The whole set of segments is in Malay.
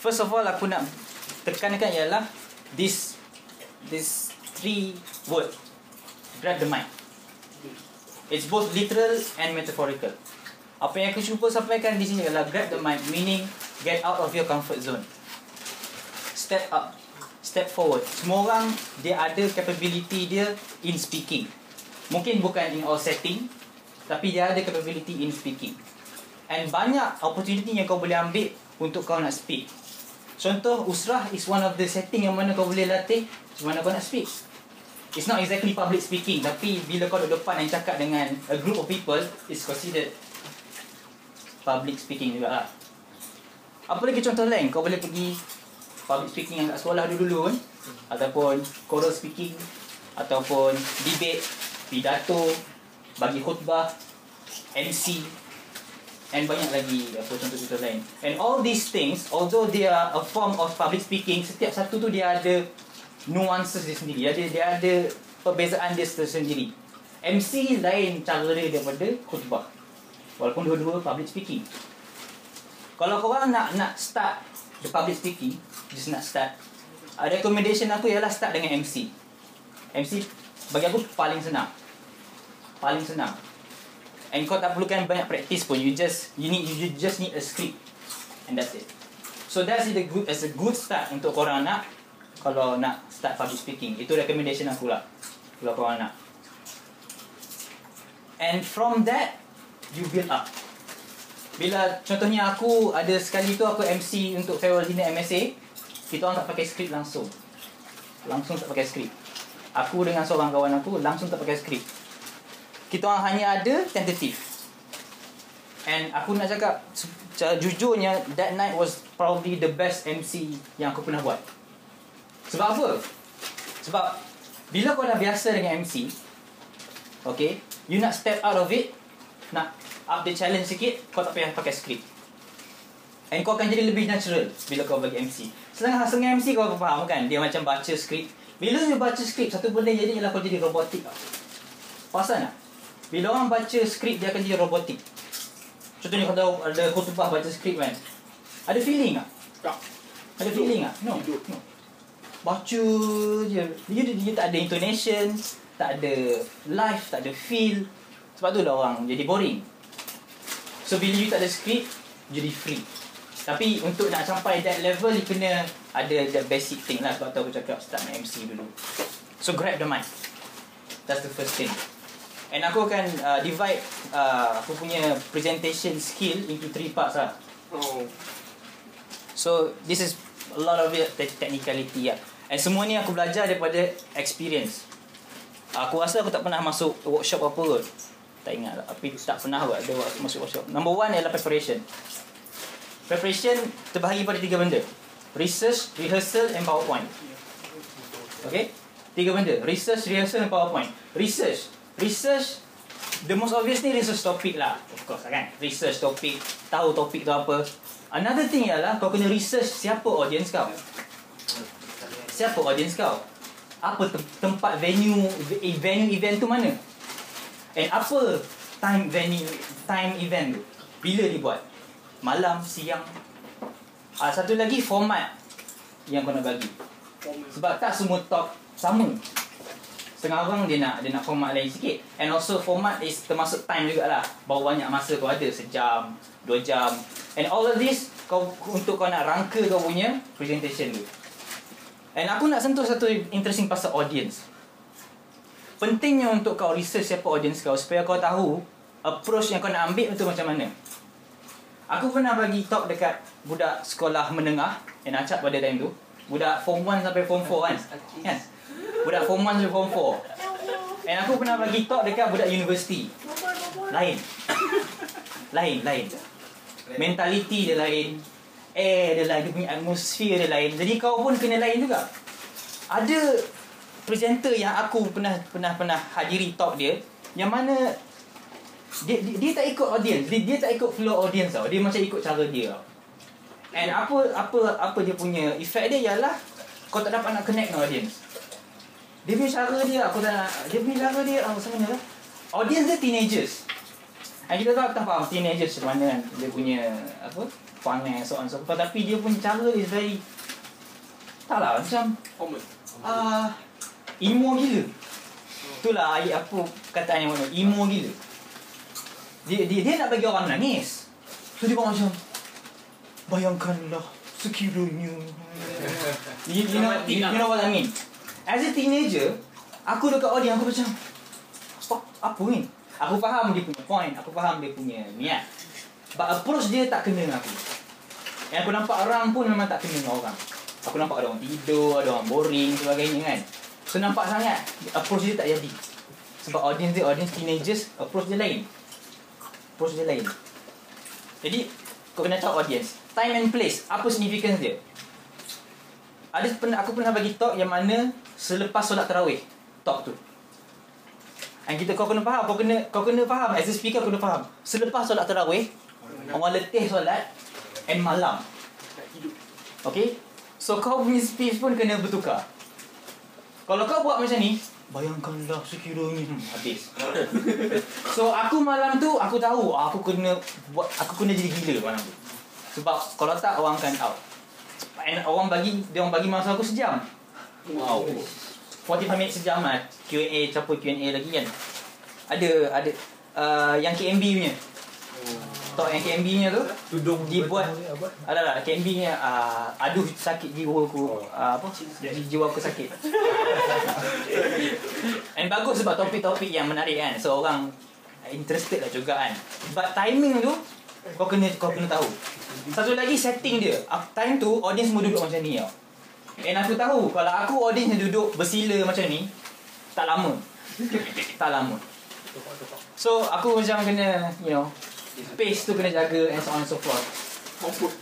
First of all aku nak tekankan ialah this this three word grab the mic. It's both literal and metaphorical. Apa yang aku cuba sampaikan di sini adalah grab the mic meaning get out of your comfort zone. Step up. Step forward. Semua orang dia ada capability dia in speaking. Mungkin bukan in all setting tapi dia ada capability in speaking. And banyak opportunity yang kau boleh ambil untuk kau nak speak. Contoh Usrah is one of the setting yang mana kau boleh latih mana kau nak speak. It's not exactly public speaking tapi bila kau duduk depan dan cakap dengan a group of people it's considered public speaking juga lah. Apa lagi contoh lain? Kau boleh pergi public speaking yang kat sekolah dulu-dulu kan? Ataupun choral speaking ataupun debate, pidato, bagi khutbah, MC and banyak lagi apa contoh-contoh lain. And all these things, although they are a form of public speaking, setiap satu tu dia ada nuances dia sendiri. Dia dia ada perbezaan dia sendiri. MC lain cara dia daripada khutbah. Walaupun dua-dua public speaking. Kalau korang nak nak start the public speaking, just nak start, uh, recommendation aku ialah start dengan MC. MC bagi aku paling senang. Paling senang. And kau tak perlukan banyak practice pun. You just you need you just need a script. And that's it. So that's the good as a good start untuk korang nak kalau nak start public speaking. Itu recommendation aku lah. Kalau korang nak. And from that you build up. Bila contohnya aku ada sekali tu aku MC untuk farewell dinner MSA, kita orang tak pakai skrip langsung. Langsung tak pakai skrip. Aku dengan seorang kawan aku langsung tak pakai skrip kita orang hanya ada tentative. And aku nak cakap jujurnya that night was probably the best MC yang aku pernah buat. Sebab apa? Sebab bila kau dah biasa dengan MC, okay, you nak step out of it, nak up the challenge sikit, kau tak payah pakai script. And kau akan jadi lebih natural bila kau bagi MC. Setengah MC kau faham kan, dia macam baca script. Bila dia baca script, satu benda jadi ialah kau jadi robotik. Pasal tak? Bila orang baca skrip dia akan jadi robotik. Contohnya kalau ada khutbah baca skrip kan. Ada feeling tak? Tak. Ada feeling tak? No. no. Baca je. Dia, dia, dia tak ada intonation, tak ada life, tak ada feel. Sebab tu lah orang jadi boring. So bila you tak ada skrip, jadi free. Tapi untuk nak sampai that level, you kena ada that basic thing lah. Sebab tu aku cakap start dengan MC dulu. So grab the mic. That's the first thing. And aku akan uh, divide uh, aku punya presentation skill into three parts lah. Oh. So this is a lot of it technicality lah. And semua ni aku belajar daripada experience. Aku rasa aku tak pernah masuk workshop apa kot. Tak ingat lah. Tapi tak pernah kot ada masuk workshop. Number one ialah preparation. Preparation terbahagi pada tiga benda. Research, rehearsal and PowerPoint. Okay? Tiga benda. Research, rehearsal and PowerPoint. Research. Research The most obvious ni research topik lah. Of course lah kan. Research topik Tahu topik tu apa. Another thing ialah Kau kena research Siapa audience kau. Siapa audience kau? Apa te- tempat venue Venue event tu mana? And apa Time venue Time event tu? Bila dibuat? Malam Siang? Ah, Satu lagi format Yang kau nak bagi. Sebab tak semua talk Sama setengah orang dia nak dia nak format lain sikit. And also format is termasuk time jugalah. Berapa banyak masa kau ada? Sejam dua jam. And all of this kau untuk kau nak rangka kau punya presentation tu. And aku nak sentuh satu interesting pasal audience. Pentingnya untuk kau research siapa audience kau supaya kau tahu approach yang kau nak ambil untuk macam mana. Aku pernah bagi talk dekat budak sekolah menengah yang acap pada time tu. Budak form 1 sampai form 4 kan? Kan Budak form 1 sampai form 4 And aku pernah bagi talk dekat budak universiti Lain. Lain, lain. Mentality dia lain. Air dia lain, dia punya atmosphere dia lain. Jadi kau pun kena lain juga. Ada presenter yang aku pernah pernah pernah hadiri talk dia Yang mana dia, dia, dia tak ikut audience. Dia, dia tak ikut flow audience tau. Dia macam ikut cara dia tau. And apa apa apa dia punya effect dia ialah Kau tak dapat nak connect dengan audience dia punya cara dia aku tak nak dia punya cara dia apa macam mana? Audience dia teenagers. And kita tahu tak faham teenagers macam mana kan dia punya apa Pangai so on so forth. Tapi dia pun cara is very Tak lah macam Common. uh, Emo gila. Itulah ayat apa kataan yang mana? Emo gila. Dia, dia, dia nak bagi orang menangis So dia buat macam Bayangkanlah Sekiranya you, you, know, you, you know what I mean As a teenager Aku dekat audience aku macam Apa, apa ni? Aku faham dia punya point Aku faham dia punya niat. But approach dia tak kena dengan aku. Yang aku nampak orang pun memang tak kena dengan orang. Aku nampak ada orang tidur Ada orang boring sebagainya kan. So nampak sangat Approach dia tak jadi. Sebab audience dia Audience teenagers Approach dia lain. Approach dia lain. Jadi Kau kena tahu audience. Time and place Apa significance dia ada pernah aku pernah bagi talk yang mana selepas solat tarawih talk tu. And kita kau kena faham, kau kena kau kena faham as a speaker kau kena faham. Selepas solat tarawih, orang letih solat and malam. Okay? So kau punya speech pun kena bertukar. Kalau kau buat macam ni, bayangkanlah sekiranya hmm, habis. so aku malam tu aku tahu aku kena buat aku kena jadi gila malam tu. Sebab kalau tak orang akan out. And orang bagi dia orang bagi masa aku sejam. Wow. 45 minit sejam lah Q&A Siapa Q&A lagi kan? Ada Ada uh, Yang KMB punya. Talk yang KMB punya tu Tudung Dia buat Ada lah KMB punya uh, Aduh sakit jiwa aku. Uh, Apa? Ji- Jiwa aku sakit. And bagus sebab topik-topik yang menarik kan. So orang Interested lah juga kan. But timing tu Kau kena kau kena tahu. Satu lagi setting dia. Ah, Time tu Audience semua duduk macam ni tau. And aku tahu Kalau aku audience yang duduk Bersila macam ni Tak lama. Tak lama. So aku macam kena You know Pace tu kena jaga And so on and so forth.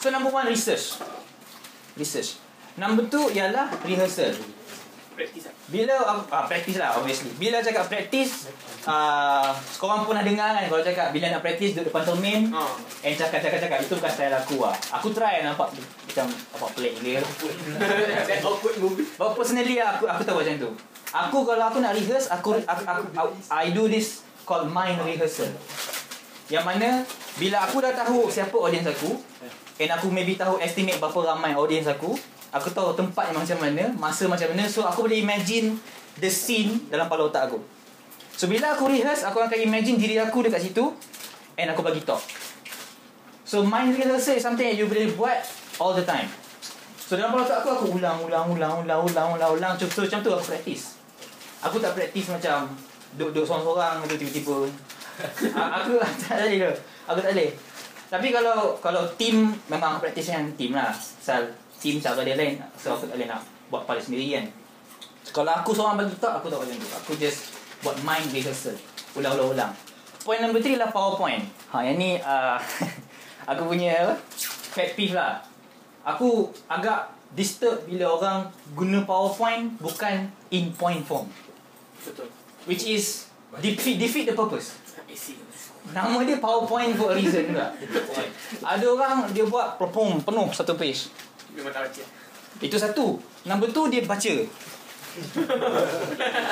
So number one research. Research. Number two ialah rehearsal Practice lah. bila ah, practice lah obviously. Bila cakap practice ah korang pun pernah dengar kan kalau cakap bila nak practice duduk depan cermin Ha. and cakap cakap cakap itu bukan style aku lah. Aku try nampak macam apa pelik gila. That awkward movie. But personally aku aku tahu macam tu. Aku kalau aku nak rehearse aku aku, aku, aku I do this called mind rehearsal. Yang mana bila aku dah tahu siapa audience aku and aku maybe tahu estimate berapa ramai audience aku, aku tahu tempat yang macam mana, masa macam mana, so aku boleh imagine the scene dalam kepala otak aku. So bila aku rehearse, aku akan imagine diri aku dekat situ and aku bagi talk. So mind rehearsal is something that you boleh buat all the time. So dalam kepala otak aku, aku ulang, ulang, ulang, ulang, ulang, ulang, ulang. So, so macam tu aku practice. Aku tak practice macam duduk-duduk sorang-sorang tu tiba-tiba. Aku tak boleh tu. Aku tak boleh. Tapi kalau kalau team memang aku practice dengan team lah. Pasal team cara dia lain. So aku tak boleh nak buat pada sendiri kan. Kalau aku seorang bagi talk, aku tak macam tu. Aku just buat mind rehearsal. Ulang-ulang-ulang. Point number three lah PowerPoint. Ha, yang ni uh, aku punya apa? pet peeve lah. Aku agak disturb bila orang guna PowerPoint bukan in point form. Betul. Which is defeat, defeat the purpose. Nama dia PowerPoint for a reason juga. Ada orang dia buat perform penuh satu page. Memang tak baca. Itu satu. Number two dia baca.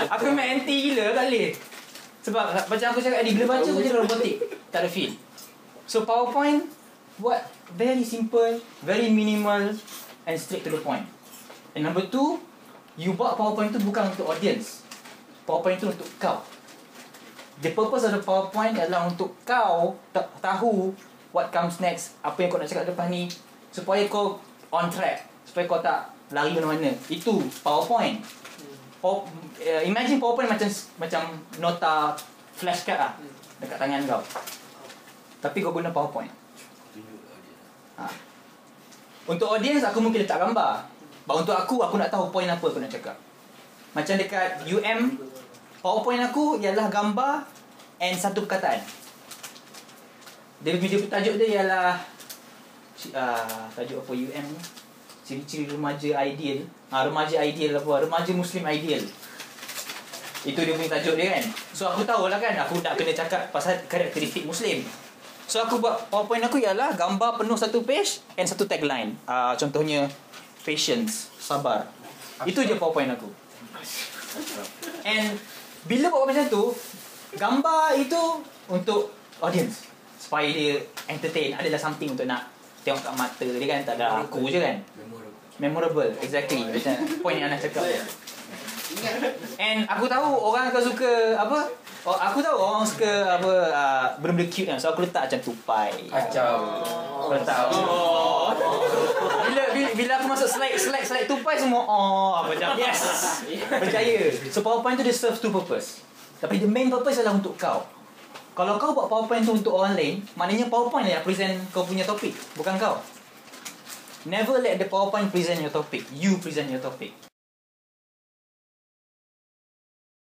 aku memang anti gila tak boleh. Sebab macam aku cakap tadi bila baca aku jadi robotik. Tak ada feel. So PowerPoint buat very simple, very minimal and straight to the point. And number two, you buat PowerPoint tu bukan untuk audience. PowerPoint tu untuk kau. The purpose of the PowerPoint adalah untuk kau ta- tahu what comes next, apa yang kau nak cakap depan ni supaya kau on track, supaya kau tak lari mana-mana. Itu PowerPoint. Power, uh, imagine PowerPoint macam macam nota flashcard lah dekat tangan kau. Tapi kau guna PowerPoint. Ha. Untuk audience aku mungkin letak gambar. But untuk aku aku nak tahu point apa aku nak cakap. Macam dekat UM PowerPoint aku ialah gambar and satu perkataan. Dia video tajuk dia ialah uh, tajuk apa UM ni? Ciri-ciri remaja ideal. Ha, remaja ideal apa? Remaja Muslim ideal. Itu dia punya tajuk dia kan. So aku tahu lah kan aku nak kena cakap pasal karakteristik Muslim. So aku buat PowerPoint aku ialah gambar penuh satu page and satu tagline. Uh, contohnya patience, sabar. Itu je PowerPoint aku. And bila buat macam tu, gambar itu untuk audience supaya dia entertain, adalah something untuk nak tengok kat mata dia kan tak ada aku je kan? Memorable. Exactly. Macam point yang Anas cakap. And aku tahu orang akan suka apa? Oh, aku tahu orang suka apa uh, benda-benda cute kan? So aku letak macam tupai. Kacau. aku letak bila, bila bila aku masuk slide slide slide tupai semua oh macam yes. Percaya. So powerpoint tu dia serve two purpose. Tapi the main purpose adalah untuk kau kalau kau buat powerpoint tu untuk orang lain maknanya powerpoint yang present kau punya topik bukan kau. Never let the powerpoint present your topic. You present your topic